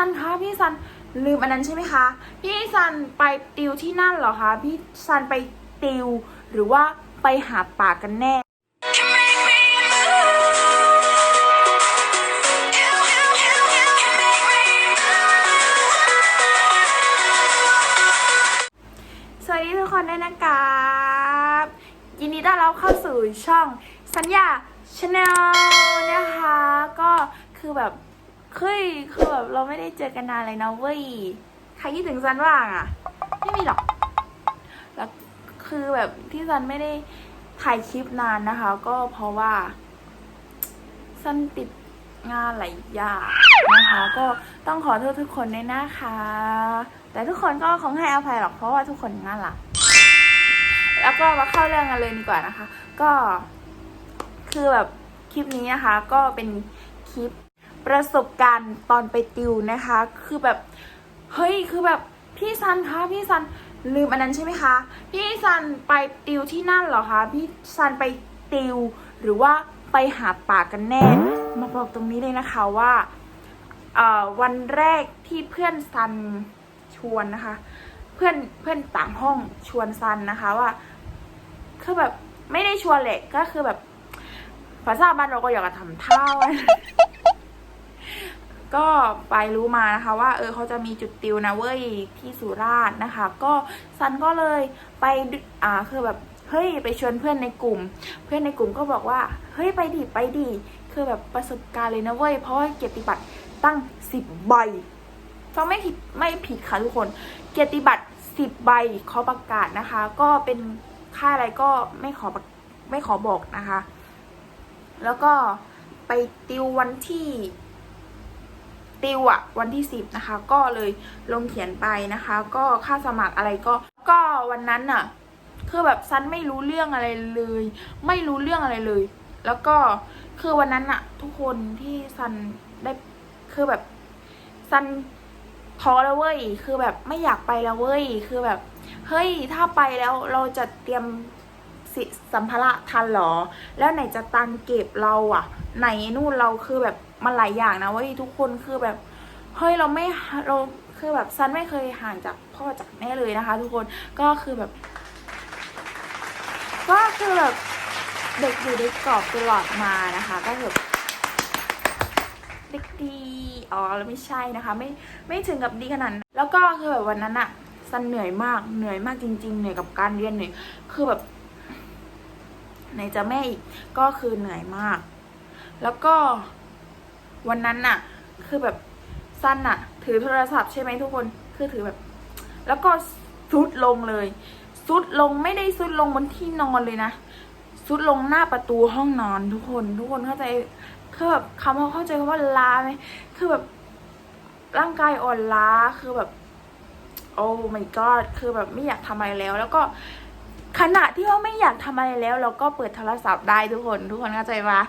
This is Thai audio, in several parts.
ซันคะพี่ซันลืมอันนั้นใช่ไหมคะ พี่ซันไปติวที่นั่นเหรอคะพี่ซันไปติว หรือว่าไปหาปากกันแน่สวัสดีทุกคนด้วยนะครับยินดีต้อนรับเข้าสู่ช่องสัญญาชาแนลนะคะ ก็คือแบบ เฮ้ยคือแบบเราไม่ได้เจอกันนานเลยนะเว้ย ใครคิดถึงซันบ้างอะไม่มีหรอก แล้วคือแบบที่ซันไม่ได้ถ่ายคลิปนานนะคะ ก็เพราะว่าซันติดงานหลายอย่างนะคะ ก็ต้องขอโทษทุกคนด้วยนะคะ แต่ทุกคนก็คงให้อภัยหรอกเพราะว่าทุกคนน่ารักแล้วก็มาเข้าเรื่องกันเลยดีกว่านะคะ ก็คือแบบคลิปนี้นะคะ ก็เป็นคลิป ประสบการณ์ตอนไปติวนะคะ คือแบบ เฮ้ย คือแบบพี่ซันคะพี่ซันลืมอันนั้นใช่ไหมคะ พี่ซันไปติวที่นั่นเหรอคะ พี่ซันไปติวหรือว่าไปหาป่ากันแน่ มาบอกตรงนี้เลยนะคะว่าเอ่อวันแรกที่เพื่อนซันชวนนะคะ เพื่อนเพื่อนต่างห้องชวนซันนะคะว่าคือแบบไม่ได้ชวนแหละก็คือแบบภาษาบ้านเราก็อยากจะทำท่า ก็ไปรู้มานะคะว่าเออเขาจะมีจุดติวนะเว้ยที่สุราษฎร์นะคะ ก็ซันก็เลยไปอ่าคือแบบเฮ้ยไปชวนเพื่อนในกลุ่ม เพื่อนในกลุ่มก็บอกว่าเฮ้ยไปดิไปดิคือแบบประสบการณ์เลยนะเว้ยเพราะเกียรติบัตรตั้งสิบใบฟังไม่ผิดไม่ผิดค่ะทุกคน เกียรติบัตรสิบใบเขาประกาศนะคะ ก็เป็นค่ายอะไรก็ไม่ขอไม่ขอบอกนะคะ แล้วก็ไปติววันที่ ติวอะวันที่สิบนะคะ ก็เลยลงเขียนไปนะคะ ก็ค่าสมัครอะไรก็ ก็วันนั้นน่ะคือแบบซันไม่รู้เรื่องอะไรเลย ไม่รู้เรื่องอะไรเลย แล้วก็คือวันนั้นอะทุกคนที่ซันได้คือแบบซันท้อแล้วเว้ยคือแบบไม่อยากไปแล้วเว้ยคือแบบเฮ้ยถ้าไปแล้วเราจะเตรียมสิสัมภาระทันหรอ แล้วไหนจะตังเก็บเราอะไหนนู่นเราคือแบบ มันหลายอย่างนะเว้ยทุกคนคือแบบเฮ้ยเราไม่เราคือแบบซันไม่เคยห่างจากพ่อจากแม่เลยนะคะ ทุกคนก็คือแบบ ก็คือแบบเด็กอยู่ในกรอบตลอดมานะคะ ก็แบบเด็กดีอ๋อแล้วไม่ใช่นะคะ ไม่ไม่ถึงกับดีขนาดนั้นแล้วก็คือแบบวันนั้นอะซันเหนื่อยมากเหนื่อยมากจริง ๆ เหนื่อยกับการเรียนเหนื่อยคือแบบไหนจะแม่อีกก็คือเหนื่อยมาก แล้วก็ วันนั้นน่ะ คือแบบซันน่ะ ถือโทรศัพท์ใช่ไหมทุกคนคือถือแบบ แล้วก็ซุดลงเลยซุดลงไม่ได้ซุดลงบนที่นอนเลยนะซุดลงหน้าประตูห้องนอนทุกคน ทุกคนเข้าใจคือแบบคำว่าเข้าใจคำว่าล้าไหมคือแบบร่างกายอ่อนล้าคือแบบ โอ้ my god คือแบบไม่อยากทำอะไรแล้ว แล้วก็ ขณะที่ว่าไม่อยากทำอะไรแล้ว เราก็เปิดโทรศัพท์ได้ทุกคนทุกคนเข้าใจปะ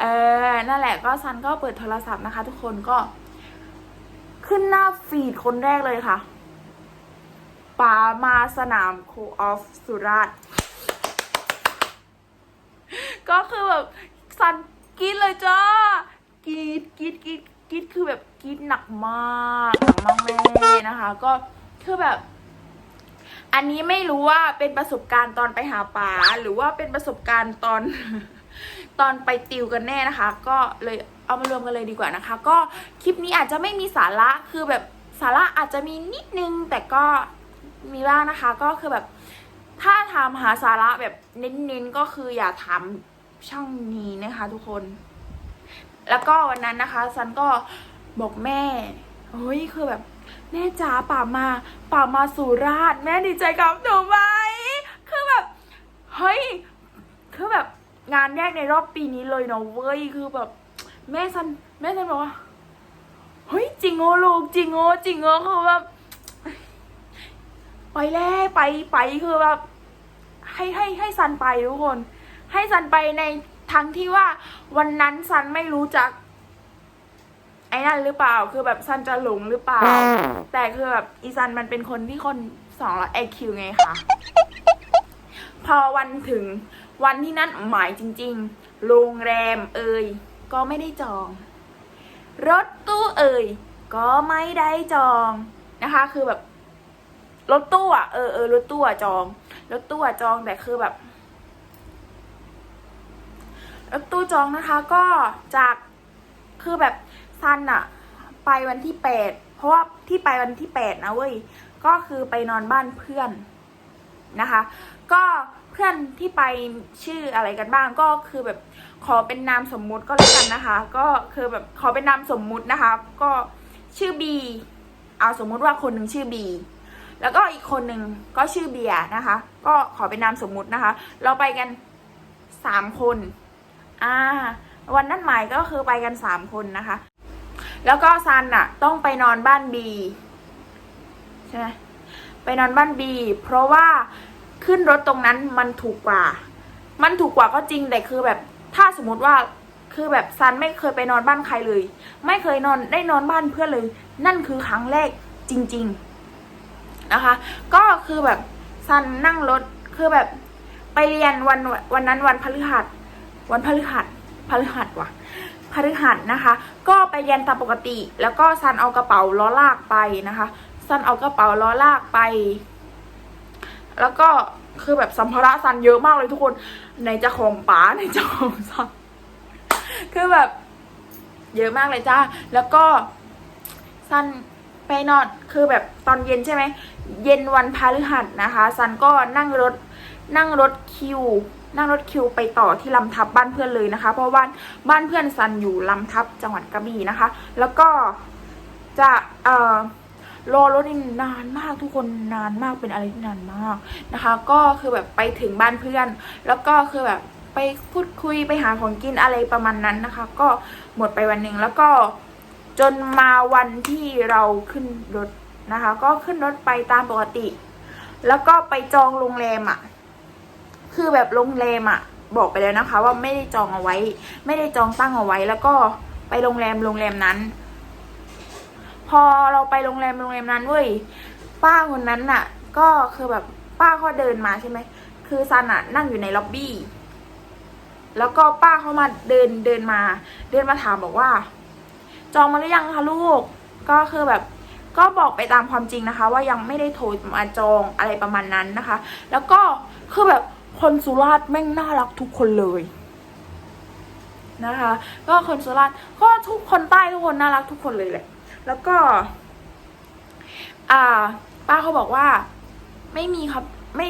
เออนั่นแหละก็ซันก็เปิดโทรศัพท์นะคะ ทุกคนก็ ขึ้นหน้าฟีดคนแรกเลยค่ะป๋ามาสนามโคออฟสุราษฎร์ก็คือแบบซันกรีดเลยจ้ากรีดกรีดกรีดกรีดคือแบบกรีดหนักมากหนักมากแม่นะคะ ก็คือแบบ อันนี้ไม่รู้ว่าเป็นประสบการณ์ตอนไปหาป๋าหรือว่าเป็นประสบการณ์ตอนตอนไปติวกันแน่นะคะ ก็เลยเอามารวมกันเลยดีกว่านะคะ ก็คลิปนี้อาจจะไม่มีสาระคือแบบสาระอาจจะมีนิดนึงแต่ก็มีบ้างนะคะ ก็คือแบบถ้าถามหาสาระแบบเน้นๆก็คืออย่าถามช่องนี้นะคะทุกคน แล้วก็วันนั้นนะคะซันก็บอกแม่เฮ้ยคือแบบ แม่จ๋าป่ามาป่ามาสุราษฎร์แม่ดีใจกับหนูไหมคือแบบเฮ้ยคือแบบงานแรกในรอบปีนี้เลยเนาะเว้ยคือแบบ แม่ซันแม่ซันบอกว่าเฮ้ยจริงโอลูกจริงโอจริงโอคือแบบไปแล้วไปไปคือแบบให้ให้ให้ซันไปทุกคน ให้ซันไปในทั้งที่ว่าวันนั้นซันไม่รู้จัก ไอ้นั่นหรือเปล่า คือแบบซันจะหลงหรือเปล่า แต่คือแบบอีซันมันเป็นคนที่คนสองร้อยไอคิวไงคะพอวันถึงวันที่นั่นหมายจริง ๆ โรงแรมเอ่ยก็ไม่ได้จอง รถตู้เอ่ยก็ไม่ได้จองนะคะ คือแบบรถตู้อะเออเออรถตู้อะจองรถตู้อะจองแต่คือแบบรถตู้จองนะคะ ก็จากคือแบบ ซันอะไปวันที่แปดเพราะว่าที่ไปวันที่แปดนะเว้ยก็คือไปนอนบ้านเพื่อนนะคะ ก็เพื่อนที่ไปชื่ออะไรกันบ้างก็คือแบบขอเป็นนามสมมุติก็แล้วกันนะคะ ก็คือแบบขอเป็นนามสมมุตินะคะ ก็ชื่อบีเอาสมมุติว่าคนหนึ่งชื่อบีแล้วก็อีกคนหนึ่งก็ชื่อเบียร์นะคะ ก็ขอเป็นนามสมมุตินะคะ เราไปกันสามคน อ่า วันนัดหมายก็คือไปกันสามคนนะคะ แล้วก็ซันอะต้องไปนอนบ้านบีใช่ไหมไปนอนบ้านบีเพราะว่าขึ้นรถตรงนั้นมันถูกกว่า มันถูกกว่าก็จริงแต่คือแบบถ้าสมมติว่าคือแบบซันไม่เคยไปนอนบ้านใครเลย ไม่เคยนอนได้นอนบ้านเพื่อนเลย นั่นคือครั้งแรกจริง ๆนะคะ ก็คือแบบซันนั่งรถคือแบบไปเรียนวันวันนั้นวันพฤหัส วันพฤหัสพฤหัสว่ะ พฤหัสนะคะ ก็ไปเรียนตามปกติ แล้วก็ซันเอากระเป๋าล้อลากไปนะคะซันเอากระเป๋าล้อลากไป แล้วก็คือแบบสัมภาระซันเยอะมากเลยทุกคนในจะของป๋าในจะของซันคือแบบ เยอะมากเลยจ้าแล้วก็ซันไปนอนคือแบบตอนเย็นใช่ไหมเย็นวันพฤหัสนะคะซันก็นั่งรถนั่งรถคิว นั่งรถคิวไปต่อที่ลำทับบ้านเพื่อนเลยนะคะ เพราะว่าบ้านเพื่อนซันอยู่ลำทับจังหวัดกระบี่นะคะ แล้วก็จะเอ่อรอรถนนานมากทุกคนนานมากเป็นอะไรที่นานมากนะคะ ก็คือแบบไปถึงบ้านเพื่อน แล้วก็คือแบบไปพูดคุยไปหาของกินอะไรประมาณนั้นนะคะ ก็หมดไปวันหนึ่งแล้วก็จนมาวันที่เราขึ้นรถนะคะ ก็ขึ้นรถไปตามปกติ แล้วก็ไปจองโรงแรมอะ คือแบบโรงแรมอะบอกไปแล้วนะคะ ว่าไม่ได้จองเอาไว้ ไม่ได้จองตั้งเอาไว้ แล้วก็ไปโรงแรมโรงแรมนั้น พอเราไปโรงแรมโรงแรมนั้นเว้ยป้าคนนั้นน่ะ ก็คือแบบป้าเขาเดินมาใช่ไหมคือซันอะนั่งอยู่ในล็อบบี้แล้วก็ป้าเขามาเดินเดินมา เดินมาถามบอกว่า จองมาหรือยังคะลูก ก็คือแบบก็บอกไปตามความจริงนะคะ ว่ายังไม่ได้โทรมาจองอะไรประมาณนั้นนะคะ แล้วก็คือแบบ คนสุราษฎร์แม่งน่ารักทุกคนเลยนะคะ ก็คนสุราษฎร์ก็ทุกคนใต้ทุกคนน่ารักทุกคนเลยแหละ แล้วก็ อ่า ป้าเขาบอกว่า ไม่มีครับไม่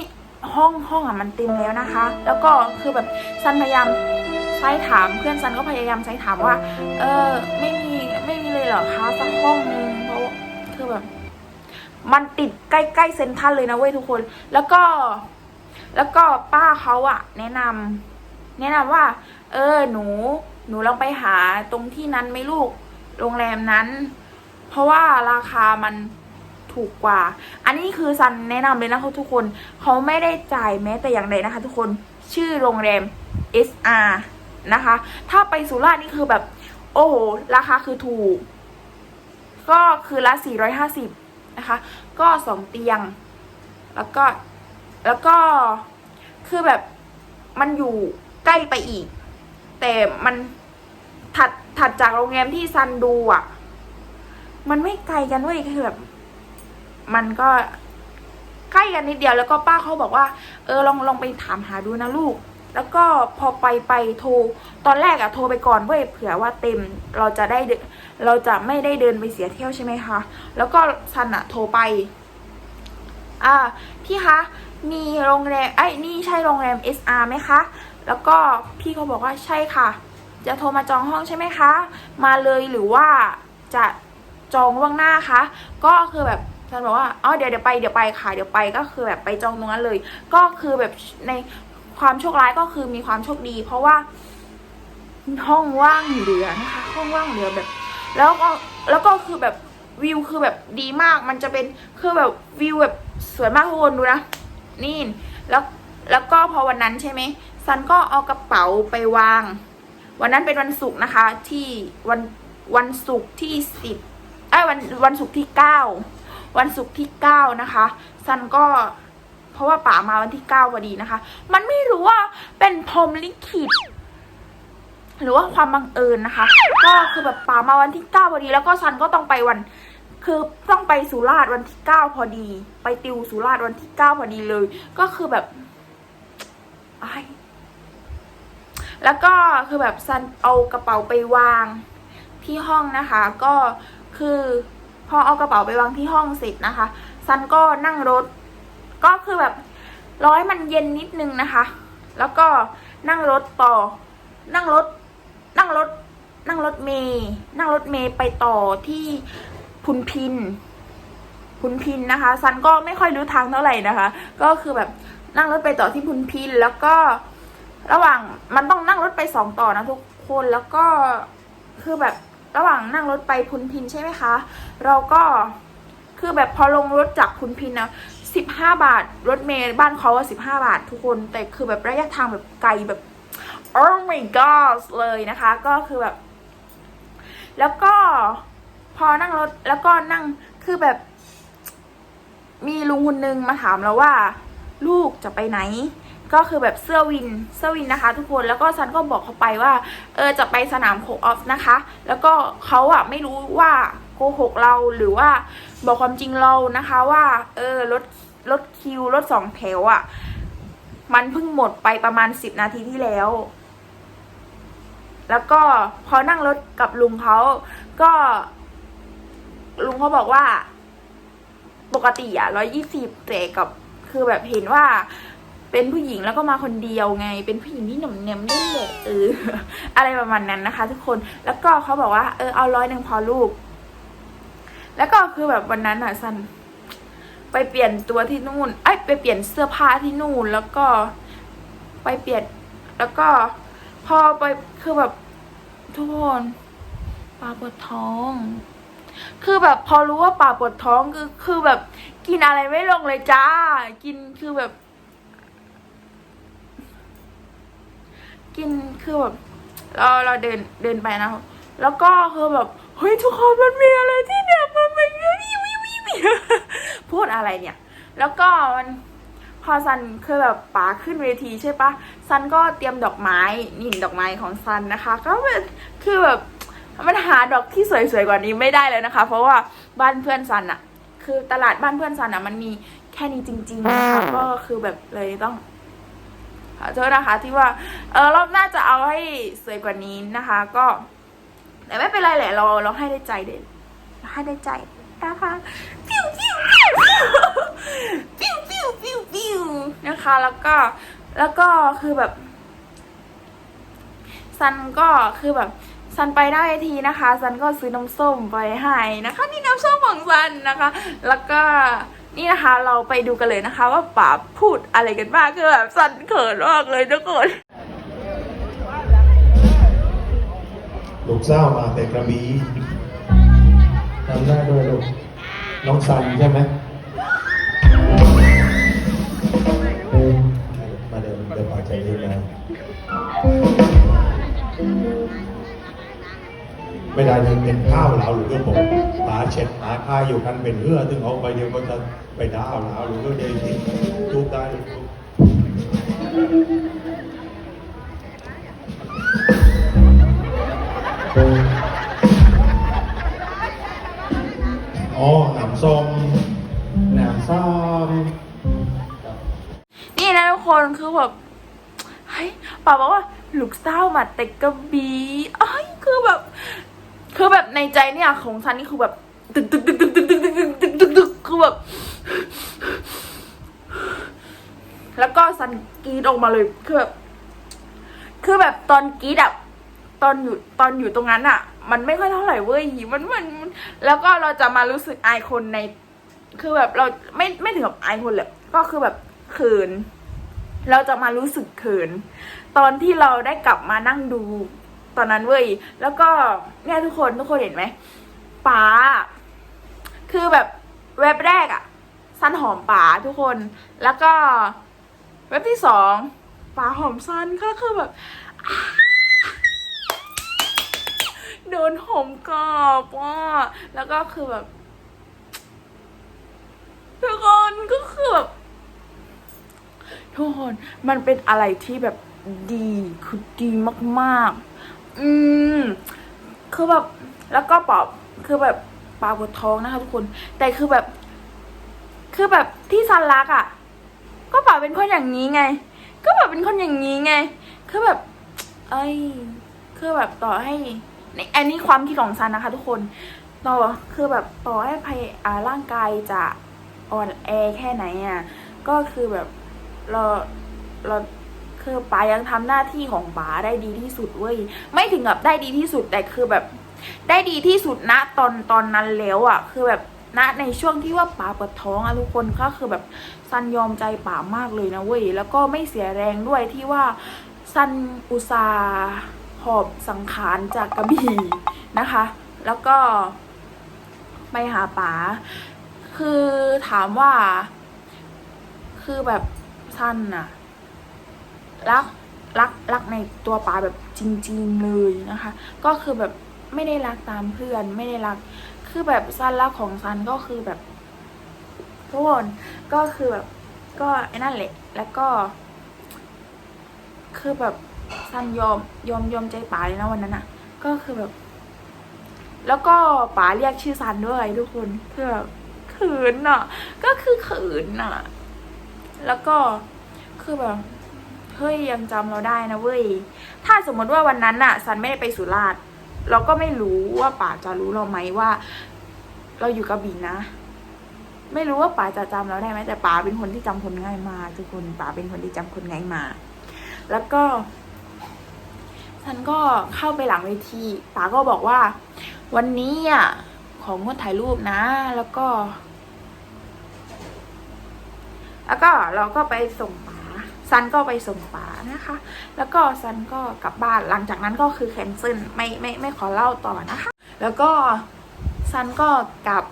ห้องห้องอะมันเต็มแล้วนะคะ แล้วก็คือแบบซันพยายามไซถามเพื่อนซันก็พยายามไซถามว่า เออไม่มีไม่มีเลยเหรอคะสักห้องนึงเพราะว่าคือแบบ มันติดใกล้ๆเซนทรัลเลยนะเว้ยทุกคน แล้วก็ แล้วก็ป้าเขาอะแนะนำแนะนำว่า เออหนู หนูลองไปหาตรงที่นั้นไหมลูกโรงแรมนั้น เพราะว่าราคามันถูกกว่า อันนี้คือซันแนะนำเลยนะคะทุกคนเขาไม่ได้จ่ายแม้แต่อย่างใดนะคะ ทุกคนชื่อโรงแรม SR นะคะ ถ้าไปสุราษฎร์นี่คือแบบ โอ้โห ราคาคือถูก ก็คือละ450นะคะ ก็สองเตียง แล้วก็ แล้วก็คือแบบมันอยู่ใกล้ไปอีก แต่มันถัดถัดจากโรงแรมที่ซันดูอะ มันไม่ไกลกันเว้ยคือแบบ มันก็ใกล้กันนิดเดียวแล้วก็ป้าเขาบอกว่า เออลองลองไปถามหาดูนะลูก แล้วก็พอไปไปโทร ตอนแรกอะโทรไปก่อนเว้ยเผื่อว่าเต็มเราจะได้เดินเราจะไม่ได้เดินไปเสียเที่ยวใช่ไหมคะ แล้วก็ซันอะโทรไป อ่าพี่คะ มีโรงแรมไอ้นี่ใช่โรงแรม SR ไหมคะ แล้วก็พี่เขาบอกว่าใช่ค่ะ จะโทรมาจองห้องใช่ไหมคะ มาเลยหรือว่าจะจองล่วงหน้าคะ ก็คือแบบฉันบอกว่าอ๋อเดี๋ยวเดี๋ยวไปเดี๋ยวไปค่ะเดี๋ยวไปก็คือแบบไปจองตรงนั้นเลย ก็คือแบบในความโชคร้ายก็คือมีความโชคดี เพราะว่า ห้องว่างเหลือนะคะ ห้องว่างเหลือแบบ แล้วก็แล้วก็คือแบบวิวคือแบบดีมาก มันจะเป็นคือแบบวิวแบบสวยมากทุกคนดูนะ นี่แล้วแล้วก็พอวันนั้นใช่ไหมซันก็เอากระเป๋าไปวาง วันนั้นเป็นวันศุกร์นะคะ ที่วันวันศุกร์ที่สิบไอ้วันวันศุกร์ที่เก้าวันศุกร์ที่เก้านะคะซันก็เพราะว่าป๋ามาวันที่เก้าพอดีนะคะ มันไม่รู้ว่าเป็นพรหมลิขิตหรือว่าความบังเอิญนะคะ ก็คือแบบป๋ามาวันที่เก้าพอดี แล้วก็ซันก็ต้องไปวัน คือต้องไปสุราษฎร์วันที่เก้าพอดี ไปติวสุราษฎร์วันที่เก้าพอดีเลย ก็คือแบบไอ้แล้วก็คือแบบซันเอากระเป๋าไปวางที่ห้องนะคะ ก็คือพอเอากระเป๋าไปวางที่ห้องเสร็จนะคะซันก็นั่งรถ ก็คือแบบร้อยมันเย็นนิดนึงนะคะ แล้วก็นั่งรถต่อ นั่งรถ นั่งรถ นั่งรถเมย์นั่งรถเมย์ไปต่อที่ พุนพิน พุนพินนะคะ ซันก็ไม่ค่อยรู้ทางเท่าไหร่นะคะ ก็คือแบบนั่งรถไปต่อที่พุนพิน แล้วก็ระหว่างมันต้องนั่งรถไปสองต่อนะทุกคนแล้วก็คือแบบระหว่างนั่งรถไปพุนพินใช่ไหมคะ เราก็คือแบบพอลงรถจากพุนพินนะสิบห้าบาทรถเมย์บ้านเขาอะสิบห้าบาททุกคน แต่คือแบบระยะทางแบบไกลแบบ oh my god เลยนะคะ ก็คือแบบ แล้วก็ พอนั่งรถแล้วก็นั่งคือแบบ มีลุงคนนึงมาถามเราว่า ลูกจะไปไหน ก็คือแบบเสื้อวินเสื้อวินนะคะ ทุกคนแล้วก็ซันก็บอกเขาไปว่า เออจะไปสนามโคออฟนะคะ แล้วก็เขาอะไม่รู้ว่าโกหกเราหรือว่าบอกความจริงเรานะคะว่า เออรถรถคิวรถสองแถวอะมันเพิ่งหมดไปประมาณสิบนาทีที่แล้ว แล้วก็พอนั่งรถกับลุงเขาก็ ลุงเขาบอกว่า ปกติอะร้อยยี่สิบแต่กับคือแบบเห็นว่า เป็นผู้หญิงแล้วก็มาคนเดียวไง เป็นผู้หญิงที่หนุ่มเนียมเล่นเลยเอออะไรประมาณนั้นนะคะ ทุกคนแล้วก็เขาบอกว่าเออเอาร้อยหนึ่งพอลูก แล้วก็คือแบบวันนั้นอะซันไปเปลี่ยนตัวที่นู่นไอ้ไปเปลี่ยนเสื้อผ้าที่นู่นแล้วก็ไปเปลี่ยน แล้วก็ พอไปคือแบบทุกคนปาปวดท้อง คือแบบพอรู้ว่าป่าปวดท้องคือคือแบบ กินอะไรไม่ลงเลยจ้า กินคือแบบ กินคือแบบเราเราเดินเดินไปนะแล้วก็คือแบบเฮ้ยทุกคนมันมีอะไรที่เนี่ยมันมันวิวิวิววิวพูดอะไรเนี่ย แล้วก็มันพอซันคือแบบป๋าขึ้นเวทีใช่ปะซันก็เตรียมดอกไม้นี่ดอกไม้ของซันนะคะ ก็เป็นคือแบบ มันหาดอกที่สวยๆกว่านี้ไม่ได้เลยนะคะ เพราะว่าบ้านเพื่อนซันอะคือตลาดบ้านเพื่อนซันอะมันมีแค่นี้จริง ๆ นะคะก็คือแบบเลยต้องขอโทษนะคะที่ว่าเออรอบหน้าจะเอาให้สวยกว่านี้นะคะ ก็แต่ไม่เป็นไรแหละเราเราให้ได้ใจเด็ดให้ได้ใจนะคะปิ้วปิ้วปิ้วปิ้วปิ้วปิ้วนะคะ แล้วก็แล้วก็คือแบบซันก็คือแบบ ซันไปหน้าเวทีนะคะซันก็ซื้อน้ำส้มไปให้นะคะ นี่น้ำส้มของซันนะคะ แล้วก็นี่นะคะเราไปดูกันเลยนะคะ ว่าป๋าพูดอะไรกันบ้างคือแบบซันเขินมากเลยทุกคนลูกเศร้ามาแต่กระบี่จำได้ด้วยลูกน้องซันใช่ไหมมาเดินเดินปาใจเย็นนะ ไม่ได้ยังเป็นข้าวเหลาหรือก็ผมตาเช็ดตาคายอยู่กันเป็นเพื่อถึงเอาไปเดียวก็จะไปดาวเหลาหรือก็เดียวที่ทุบได้อ๋อหนามส้มหนามส้มนี่นะทุกคนคือแบบเฮ้ยป๋าบอกว่าลูกเศร้ามาแต่กระบี่เอ้ยคือแบบ คือแบบในใจเนี่ยของฉันนี่คือแบบตึกตึกตึกตึกตึกตึกตึกตึกตึกตึกตึกคือแบบแล้วก็ซันกรีดออกมาเลยคือแบบคือแบบตอนกรีดอะตอนอยู่ตอนอยู่ตรงนั้นอะมันไม่ค่อยเท่าไหร่เว้ยมันมันมันแล้วก็เราจะมารู้สึกอายคนใน คือแบบเราไม่ไม่ถึงกับอายคนเลยก็คือแบบเขิน เราจะมารู้สึกเขิน ตอนที่เราได้กลับมานั่งดู ตอนนั้นเว้ย แล้วก็เนี่ยทุกคนทุกคนเห็นไหมป๋าคือแบบเว็บแรกอะซันหอมป๋าทุกคน แล้วก็เว็บที่สองป๋าหอมซันก็คือแบบโดนหอมกรอบว่าแล้วก็คือแบบทุกคนก็คือแบบทุกคนมันเป็นอะไรที่แบบดีคือดีมาก ๆ อืม คือแบบ แล้วก็ปอบคือแบบปาปวดท้องนะคะทุกคน แต่คือแบบ คือแบบที่ซันรักอะ่ะ ก็ป๋าเป็นคนอย่างนี้ไง ก็แบบเป็นคนอย่างนี้ไง คือแบบ เอ้ย คือแบบต่อให้ในอันนี้ความคิดของซันนะคะ ทุกคนต่อคือแบบต่อให้ภายอ่าร่างกายจะอ่อนแอแค่ไหนอะ ก็คือแบบเราเรา คือป๋ายังทำหน้าที่ของป๋าได้ดีที่สุดเว้ยไม่ถึงกับได้ดีที่สุดแต่คือแบบ ได้ดีที่สุดณตอนตอนนั้นแล้วอะ คือแบบณในช่วงที่ว่าป๋าปวดท้องอะทุกคนก็คือแบบซันยอมใจป๋ามากเลยนะเว้ยแล้วก็ไม่เสียแรงด้วยที่ว่าซันอุตสาห์หอบสังขารจากกระบี่นะคะ แล้วก็ไปหาป๋าคือถามว่า คือแบบซันอะ รักรักรักในตัวป๋าแบบจริง ๆ เลยนะคะ ก็คือแบบไม่ได้รักตามเพื่อนไม่ได้รัก คือแบบซันรักของซันก็คือแบบทุกคนก็คือแบบก็ไอ้นั่นแหละแล้วก็ คือแบบซันยอมยอมยอมใจป๋าเลยนะวันนั้นอะก็คือแบบ แล้วก็ป๋าเรียกชื่อซันด้วยทุกคนคือแบบเขินอะก็คือเขินอะแล้วก็คือแบบ เฮ้ยยังจำเราได้นะเว้ย ถ้าสมมติว่าวันนั้นน่ะซันไม่ได้ไปสุราษฎร์เราก็ไม่รู้ว่าป่าจะรู้เราไหมว่า เราอยู่กระบี่นะ ไม่รู้ว่าป่าจะจำเราได้ไหมแต่ป่าเป็นคนที่จำคนง่ายมากทุกคนป่าเป็นคนที่จำคนง่ายมากแล้วก็ฉันก็เข้าไปหลังเวทีป่าก็บอกว่า วันนี้อะของงดถ่ายรูปนะ แล้วก็ แล้วก็เราก็ไปส่งป๋า ซันก็ไปส่งป๋านะคะ แล้วก็ซันก็กลับบ้านหลังจากนั้นก็คือแคนเซิลไม่ไม่ไม่ขอเล่าต่อนะคะ แล้วก็ซันก็กลับ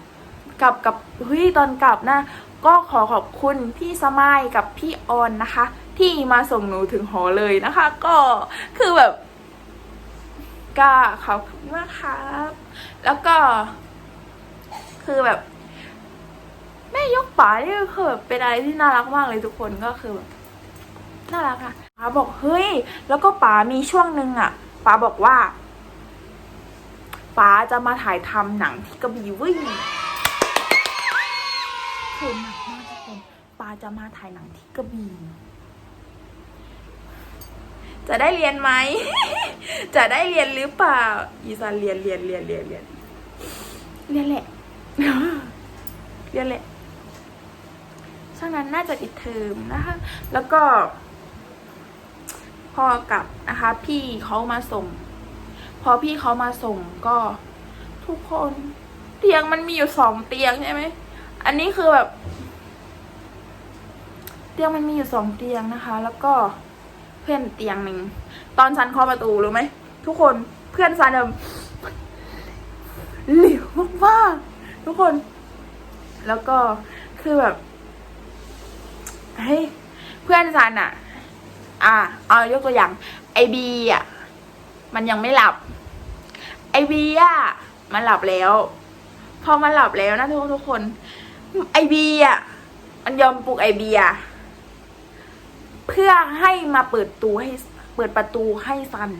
กลับกับเฮ้ยตอนกลับนะก็ขอขอบคุณพี่สมายกับพี่ออนนะคะ ที่มาส่งหนูถึงหอเลยนะคะ ก็คือแบบก็ขอบคุณมากครับ แล้วก็ คือแบบ แม่ยกป๋านี่ก็คือแบบเป็นอะไรที่น่ารักมากเลยทุกคนก็คือแบบ น่ารักค่ะป๋าบอกเฮ้ย แล้วก็ป๋ามีช่วงหนึ่งอะป๋าบอกว่าป๋าจะมาถ่ายทำหนังที่กระบี่เว้ยคือหนักมากทุกคนป๋าจะมาถ่ายหนังที่กระบี่จะได้เรียนไหม จะได้เรียนหรือเปล่า อีสานเรียนเรียนเรียนเรียนเรียนเรียนแหละ เรียนแหละช่วงนั้นน่าจะปิดเทอมนะคะ แล้วก็ พ่อกลับนะคะ พี่เขามาส่ง พอพี่เขามาส่งก็ทุกคนเตียงมันมีอยู่สองเตียงใช่ไหม อันนี้คือแบบ เตียงมันมีอยู่สองเตียงนะคะ แล้วก็เพื่อนเตียงหนึ่งตอนซันเคาะประตูรู้ไหมทุกคนเพื่อนซันแบบเหลวมากๆทุกคน แล้วก็คือแบบเฮ้ยเพื่อนซันอะ อะเอายกตัวอย่าง ไอบีอะ มันยังไม่หลับ ไอบีอะ มันหลับแล้ว พอมันหลับแล้วนะทุกทุกคน ไอบีอะ มันยอมปลุกไอบีอะเพื่อให้มาเปิดตูให้เปิดประตูให้ซัน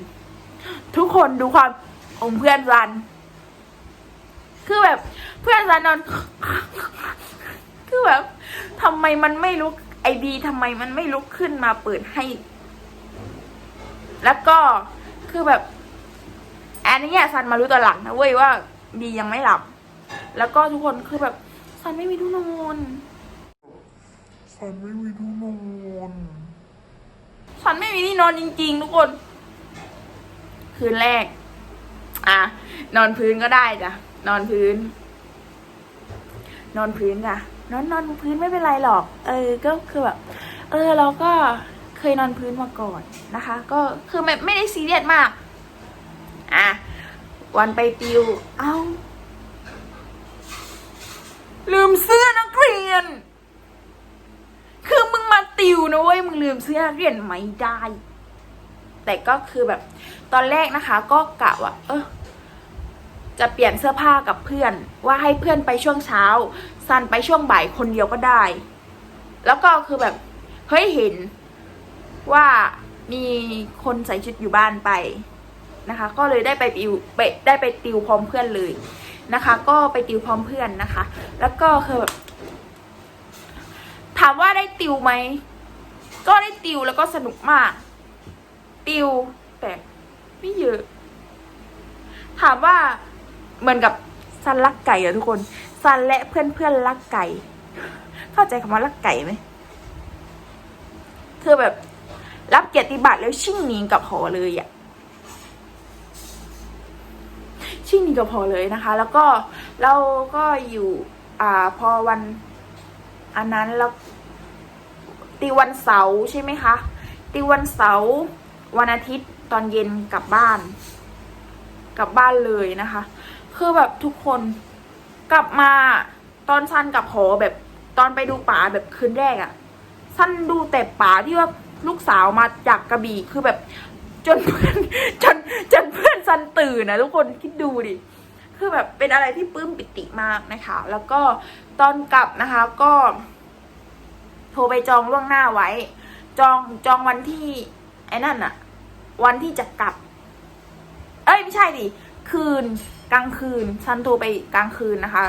ทุกคนดูความของเพื่อนซัน คือแบบเพื่อนซันนอน คือแบบทำไมมันไม่ลุก ไอบีทำไมมันไม่ลุกขึ้นมาเปิดให้ แล้วก็คือแบบ อันนี้อะซันมารู้ตอนหลังนะเว้ยว่าบียังไม่หลับ แล้วก็ทุกคนคือแบบซันไม่มีที่นอนฉันไม่มีที่นอนซันไม่มีที่นอนจริง ๆ ทุกคน คืนแรก อะ นอนพื้นก็ได้จ้ะนอนพื้น นอนพื้นจ้ะ นอนนอนพื้นไม่เป็นไรหรอก เออ ก็คือแบบ เออ เราก็เคยนอนพื้นมาก่อนนะคะ ก็คือไม่ไม่ได้ซีเรียสมาก อะ วันไปติว เอ้า ลืมเสื้อนักเรียน คือมึงมาติวนะเว้ย มึงลืมเสื้อนักเรียนไม่ได้ แต่ก็คือแบบ ตอนแรกนะคะ ก็กะว่า เออ จะเปลี่ยนเสื้อผ้ากับเพื่อน ว่าให้เพื่อนไปช่วงเช้า ซันไปช่วงบ่ายคนเดียวก็ได้ แล้วก็คือแบบเฮ้ยเห็นว่ามีคนใส่ชุดอยู่บ้านไปนะคะ ก็เลยได้ไปติวไปได้ไปติวพร้อมเพื่อนเลยนะคะ ก็ไปติวพร้อมเพื่อนนะคะ แล้วก็คือแบบถามว่าได้ติวไหมก็ได้ติวแล้วก็สนุกมาก ติวแต่ไม่เยอะ ถามว่า เหมือนกับซันรักไก่อะทุกคนซันและเพื่อนเพื่อนรักไก่ เข้าใจคำว่ารักไก่ไหมคือแบบรับเกียรติบัตรแล้วชิ่งหนีกับหอเลยอะชิ่งหนีกับหอเลยนะคะ แล้วก็เราก็อยู่อ่าพอวันอันนั้นแล้วตีวันเสาร์ใช่ไหมคะตีวันเสาร์วันอาทิตย์ตอนเย็นกลับบ้าน กลับบ้านเลยนะคะ คือแบบทุกคนกลับมาตอนซันกับหอแบบตอนไปดูป่าแบบคืนแรกอะซันดูแต่ป่าที่ว่าลูกสาวมาจากกระบี่คือแบบจนเพื่อนจนจนเพื่อนซันตื่นนะทุกคนคิดดูดิคือแบบเป็นอะไรที่ปลื้มปิติมากนะคะ แล้วก็ตอนกลับนะคะก็ โทรไปจองล่วงหน้าไว้ จองจองวันที่ ไอ้นั่นอะวันที่จะกลับ เอ้ยไม่ใช่ดิคืน กลางคืนซันโทรไปกลางคืนนะคะ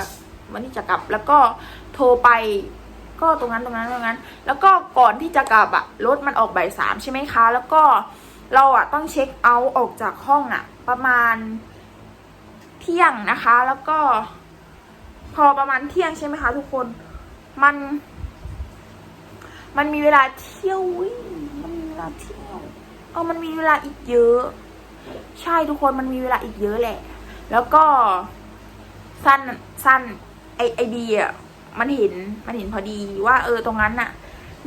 วันที่จะกลับแล้วก็โทรไปก็ตรงนั้นตรงนั้นตรงนั้น แล้วก็ก่อนที่จะกลับอะรถมันออกบ่ายสามใช่ไหมคะ แล้วก็เราอะต้องเช็คเอาท์ออกจากห้องอะประมาณเที่ยงนะคะ แล้วก็ พอประมาณเที่ยงใช่ไหมคะ ทุกคนมัน มันมีเวลาเที่ยวอุ๊ยมันมีเวลาเที่ยวเออมันมีเวลาอีกเยอะ ใช่ทุกคนมันมีเวลาอีกเยอะแหละ แล้วก็สั้นสั้นไอไอเดียมันเห็นมันเห็นพอดีว่า เออตรงนั้นน่ะ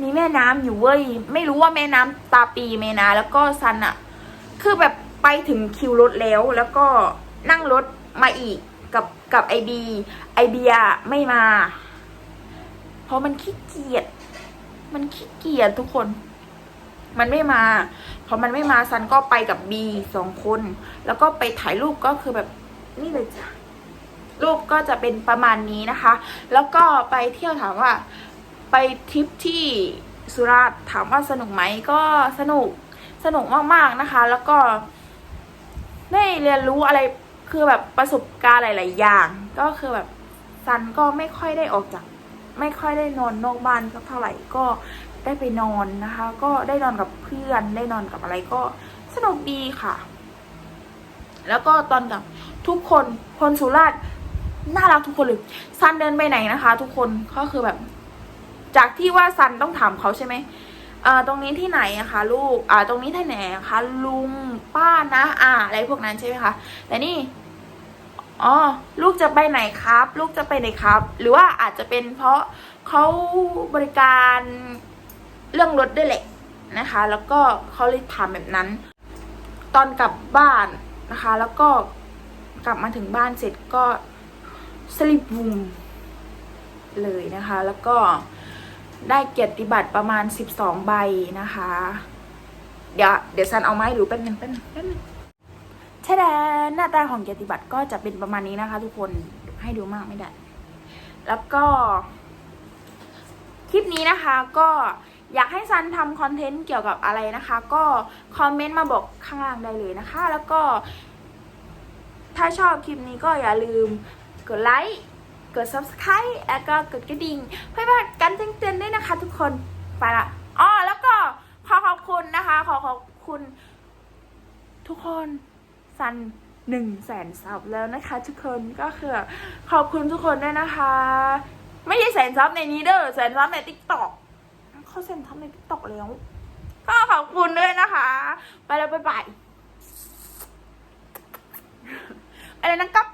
มีแม่น้ำอยู่เว้ย ไม่รู้ว่าแม่น้ำตาปีเมนา แล้วก็ซันอะคือแบบไปถึงคิวรถแล้ว แล้วก็นั่งรถมาอีกกับกับไอบีไอเบียไม่มา เพราะมันขี้เกียจมันขี้เกียจทุกคน มันไม่มาพอมันไม่มาซันก็ไปกับบีสองคน แล้วก็ไปถ่ายรูปก็คือแบบ นี่เลยจ้ะรูปก็จะเป็นประมาณนี้นะคะ แล้วก็ไปเที่ยวถามว่า ไปทริปที่สุราษฎร์ถามว่าสนุกไหมก็สนุกสนุกมากๆนะคะ แล้วก็ได้เรียนรู้อะไรคือแบบประสบการณ์หลาย ๆ อย่าง ก็คือแบบซันก็ไม่ค่อยได้ออกจาก ไม่ค่อยได้นอนนอกบ้านสักเท่าไหร่ก็ได้ไปนอนนะคะ ก็ได้นอนกับเพื่อนได้นอนกับอะไรก็สนุกดีค่ะ แล้วก็ตอนกับ ทุกคนคนสุราษฎร์น่ารักทุกคนเลยซันเดินไปไหนนะคะ ทุกคนก็คือแบบ จากที่ว่าซันต้องถามเขาใช่ไหมเอ่อตรงนี้ที่ไหนอะคะ ลูกอ่าตรงนี้ที่ไหนอะคะลุงป้านะอ่า อะไรพวกนั้นใช่ไหมคะแต่นี่อ๋อลูกจะไปไหนครับ ลูกจะไปไหนครับ หรือว่าอาจจะเป็นเพราะเขาบริการเรื่องรถด้วยแหละนะคะ แล้วก็เขาเลยถามแบบนั้น ตอนกลับบ้านนะคะ แล้วก็ กลับมาถึงบ้านเสร็จก็สลิปบูมเลยนะคะ แล้วก็ได้เกียรติบัตรประมาณ 12 ใบนะคะ เดี๋ยวเดี๋ยวซันเอาไมาให้ดูแป๊บนึงแป๊บนึงแป๊บนึงช่แล้วหน้าตาของเกียรติบัตรก็จะเป็นประมาณนี้นะคะ ทุกคนให้ดูมากไม่ได้ แล้วก็คลิปนี้นะคะก็อยากให้ซันทำคอนเทนต์เกี่ยวกับอะไรนะคะ ก็คอมเมนต์มาบอกข้างล่างได้เลยนะคะ แล้วก็ ถ้าชอบคลิปนี้ก็อย่าลืมกดไลค์กด subscribe แล้วก็กดกระดิ่ง เพื่อไม่พลาดการแจ้งเตือนด้วยนะคะทุกคนไปละอ๋อแล้วก็ขอขอบคุณนะคะ ขอขอบคุณ ทุกคนซันหนึ่งแสนซับแล้วนะคะ ทุกคนก็คือขอบคุณทุกคนด้วยนะคะ ไม่ใช่แสนซับในนี้เด้อแสนซับในติ๊กต็อกเขาแสนซับในติ๊กต็อกแล้วก็ขอบคุณด้วยนะคะ ไปแล้วบ๊ายบาย อะไรนะก๊อฟ